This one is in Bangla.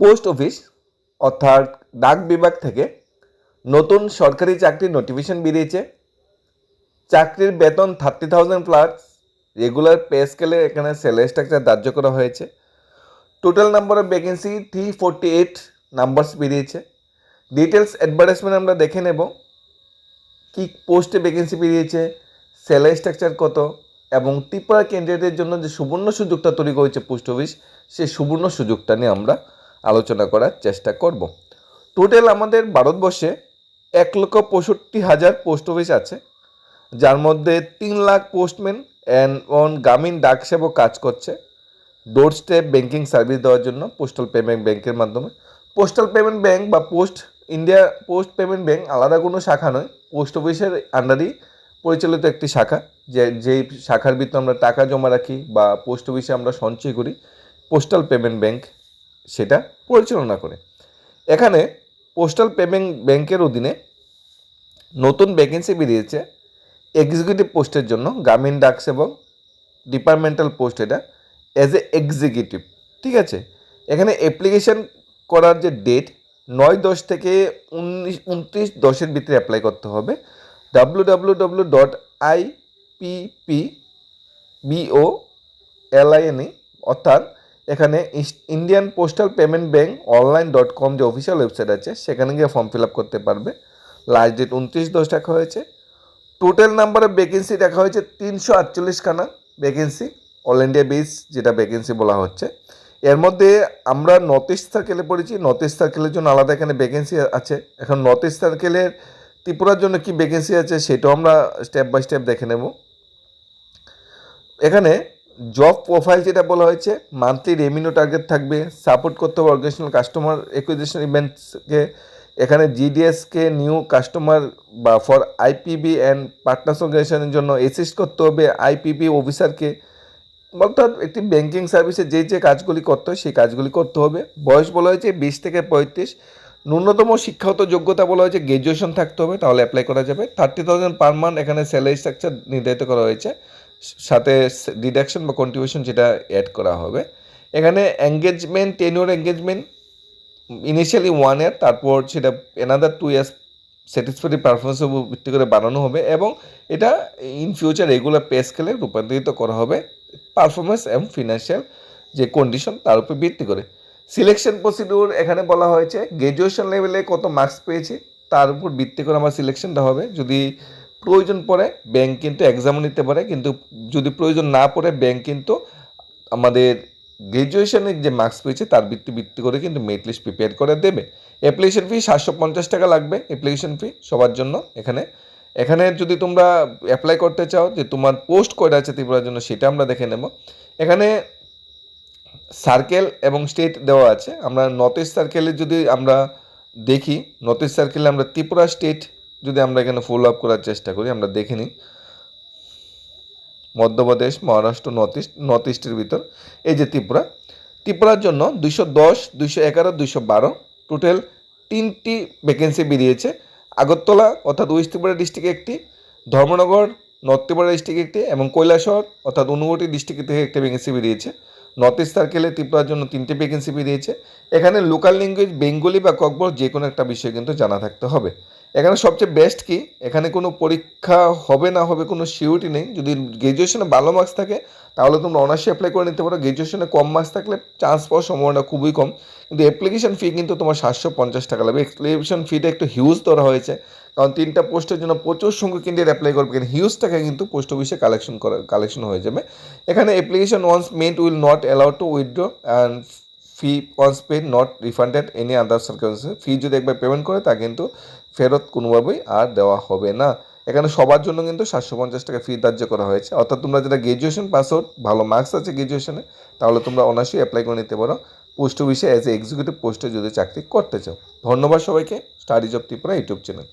পোস্ট অফিস, অর্থাৎ ডাক বিভাগ থেকে নতুন সরকারি চাকরির নোটিফিকেশন বেরিয়েছে। চাকরির বেতন thirty thousand plus regular pay স্কেলে এখানে স্যালারি স্ট্রাকচার ধার্য করা হয়েছে। Total number of vacancy three forty eight numbers বেরিয়েছে। ডিটেলস অ্যাডভার্টাইজমেন্ট আমরা দেখে নেব। কি পোস্টে ভ্যাকেন্সি বেরিয়েছে স্যালারি স্ট্রাকচার কত, এবং ত্রিপুরা ক্যান্ডিডেটের জন্য যে সুবর্ণ সুযোগটা তৈরি করেছে পোস্ট অফিস সেই সুবর্ণ সুযোগটা নিয়ে আমরা আলোচনা করার চেষ্টা করব। টোটাল আমাদের ভারতবর্ষে এক লক্ষ পঁয়ষট্টি হাজার পোস্ট অফিস আছে, যার মধ্যে তিন লাখ পোস্টম্যান অ্যান্ড অন গ্রামীণ ডাক সেবক কাজ করছে। ডোর স্টেপ ব্যাংকিং সার্ভিস দেওয়ার জন্য পোস্টাল পেমেন্ট ব্যাংকের মাধ্যমে। পোস্টাল পেমেন্ট ব্যাংক বা post India post payment bank আলাদা কোনো শাখা নয় পোস্ট অফিসের আন্ডারই পরিচালিত একটি শাখা, যে, যেই শাখার ভিতরে আমরা টাকা জমা রাখি বা পোস্ট অফিসে আমরা সঞ্চয় করি পোস্টাল পেমেন্ট ব্যাংক সেটা পরিচালনা করে। এখানে পোস্টাল পেমেন্ট ব্যাংকের অধীনে নতুন ভ্যাকেন্সি বেরিয়েছে এক্সিকিউটিভ পোস্টের জন্য গ্রামীণ ডাক এবং ডিপার্টমেন্টাল পোস্ট এটা অ্যাজ এ এক্সিকিউটিভ ঠিক আছে? এখানে অ্যাপ্লিকেশন করার যে ডেট নয় দশ থেকে উনিশ, উনত্রিশ দশের ভিতরে অ্যাপ্লাই করতে হবে। W W W dot I P P B O L I N E অর্থাৎ এখানে Indian postal payment bank online dot com যে অফিসিয়াল ওয়েবসাইট আছে, সেখানে গিয়ে ফর্ম ফিল আপ করতে পারবে। লাস্ট ডেট উনত্রিশ দশ রাখা হয়েছে। টোটাল নাম্বার ভ্যাকেন্সি দেখা হয়েছে তিনশো আটচল্লিশখানা ভ্যাকেন্সি অল ইন্ডিয়া বেস যেটা ভ্যাকেন্সি বলা হচ্ছে। এর মধ্যে আমরা নর্থ ইস্ট সার্কেলে পড়েছি। নর্থ ইস্ট সার্কেলের জন্য আলাদা এখানে ভ্যাকেন্সি আছে। এখন নর্থ ইস্ট সার্কেলের ত্রিপুরার জন্য কি ভ্যাকেন্সি আছে, সেটাও আমরা স্টেপ বাই স্টেপ দেখে নেব। এখানে জব প্রোফাইল যেটা বলা হয়েছে মান্থলি রেভিনিউ টার্গেট থাকবে সাপোর্ট করতে হবে অর্গানাইজেশনাল কাস্টমার একুইজিশন ইভেন্টসকে এখানে জিডিএসকে নিউ কাস্টমার বা ফর আইপিবি অ্যান্ড পার্টনার্স অর্গানাইজেশনের জন্য অ্যাসিস্ট করতে হবে আইপিবি অফিসারকে অর্থাৎ একটি ব্যাংকিং সার্ভিসে যে যে কাজগুলি করতে হয়, সেই কাজগুলি করতে হবে। বয়স বলা হয়েছে বিশ থেকে পঁয়ত্রিশ। ন্যূনতম শিক্ষাগত যোগ্যতা বলা হয়েছে গ্র্যাজুয়েশন থাকতে হবে, তাহলে অ্যাপ্লাই করা যাবে। থার্টি থাউজেন্ড পার মান্থ এখানে স্যালারি স্ট্রাকচার নির্ধারিত করা হয়েছে। সাথে ডিডাকশন বা কন্ট্রিবিউশন যেটা অ্যাড করা হবে। এখানে engagement tenure engagement initially one year তারপর সেটা এনাদার টু ইয়ার্স স্যাটিসফাইড পারফরমেন্সের উপর ভিত্তি করে বানানো হবে এবং এটা ইন ফিউচার রেগুলার পে স্কেলে রূপান্তরিত করা হবে পারফরমেন্স এবং ফিনান্সিয়াল যে কন্ডিশন তার উপর ভিত্তি করে। সিলেকশন প্রসিডিউর এখানে বলা হয়েছে গ্র্যাজুয়েশন লেভেলে কত মার্কস পেয়েছি, তার উপর ভিত্তি করে আমার সিলেকশনটা হবে। যদি প্রয়োজন পড়ে ব্যাংক কিন্তু এক্সামও নিতে পারে। কিন্তু যদি প্রয়োজন না পড়ে ব্যাংক কিন্তু আমাদের গ্র্যাজুয়েশনের যে মার্কস পেয়েছে, তার ভিত্তি ভিত্তি করে কিন্তু মেট লিস্ট প্রিপেয়ার করে দেবে। অ্যাপ্লিকেশন ফি সাতশো পঞ্চাশ টাকা লাগবে অ্যাপ্লিকেশন ফি সবার জন্য এখানে। এখানে যদি তোমরা অ্যাপ্লাই করতে চাও, যে তোমার পোস্ট কয়টা আছে ত্রিপুরার জন্য, সেটা আমরা দেখে নেব। এখানে সার্কেল এবং স্টেট দেওয়া আছে। আমরা নর্থ ইস্ট সার্কেলে যদি আমরা দেখি নর্থ ইস্ট সার্কেলে আমরা ত্রিপুরা স্টেট যদি আমরা এখানে ফলো আপ করার চেষ্টা করি, আমরা দেখে নিই। Madhya Pradesh, Maharashtra north east north ইস্টের ভিতর। এই যে ত্রিপুরা, ত্রিপুরার জন্য দুইশো দশ, দুইশো এগারো, দুইশো বারো টোটাল তিনটি ভ্যাকেন্সি বেরিয়েছে। আগরতলা অর্থাৎ ওয়েস্ট ত্রিপুরা ডিস্ট্রিক্টে একটি, ধর্মনগর নর্থ ত্রিপুরা ডিস্ট্রিক্টে একটি এবং কৈলাসহর অর্থাৎ অনুগুটি ডিস্ট্রিক্ট থেকে একটি ভ্যাকেন্সি বেরিয়েছে। নর্থ ইস্ট সার্কেলে ত্রিপুরার জন্য তিনটে ভ্যাকেন্সি বেরিয়েছে। এখানে লোকাল ল্যাঙ্গুয়েজ বেঙ্গলি বা ককবর যে কোনো একটা বিষয় কিন্তু জানা থাকতে হবে। এখানে সবচেয়ে বেস্ট কি? এখানে কোনো পরীক্ষা হবে না হবে কোনো সিউরিটি নেই। যদি গ্র্যাজুয়েশনে ভালো মার্কস থাকে, তাহলে তোমরা অনার্সে অ্যাপ্লাই করে নিতে পারো। গ্র্যাজুয়েশনে কম মার্কস থাকলে চান্স পাওয়ার সম্ভাবনা খুবই কম। কিন্তু অ্যাপ্লিকেশন ফি কিন্তু তোমার সাতশো পঞ্চাশ টাকা লাগবে। অ্যাপ্লিকেশন ফিটা একটু হিউজ ধরা হয়েছে। কারণ তিনটা পোস্টের জন্য প্রচুর সংখ্যক ক্যান্ডিডেট অ্যাপ্লাই করবে। কিন্তু হিউজ টাকা কিন্তু পোস্ট অফিসে কালেকশন করা কালেকশন হয়ে যাবে। এখানে application once meant will not allow to withdraw and fee once paid not refunded any other সার্কামস্টেন্সে fee যদি একবার পেমেন্ট করে, তা কিন্তু ফেরত কোনোভাবেই আর দেওয়া হবে না। এখানে সবার জন্য কিন্তু সাতশো পঞ্চাশ টাকা ফি ধার্য করা হয়েছে। অর্থাৎ তোমরা যেটা গ্র্যাজুয়েশন পাস আউট ভালো মার্কস আছে গ্র্যাজুয়েশনে তাহলে তোমরা অনার্সই অ্যাপ্লাই করে নিতে পারো। পোস্ট অফিসে অ্যাজ এ এক্সিকিউটিভ পোস্টে যদি চাকরি করতে চাও। ধন্যবাদ সবাইকে। Studies of Tripura YouTube channel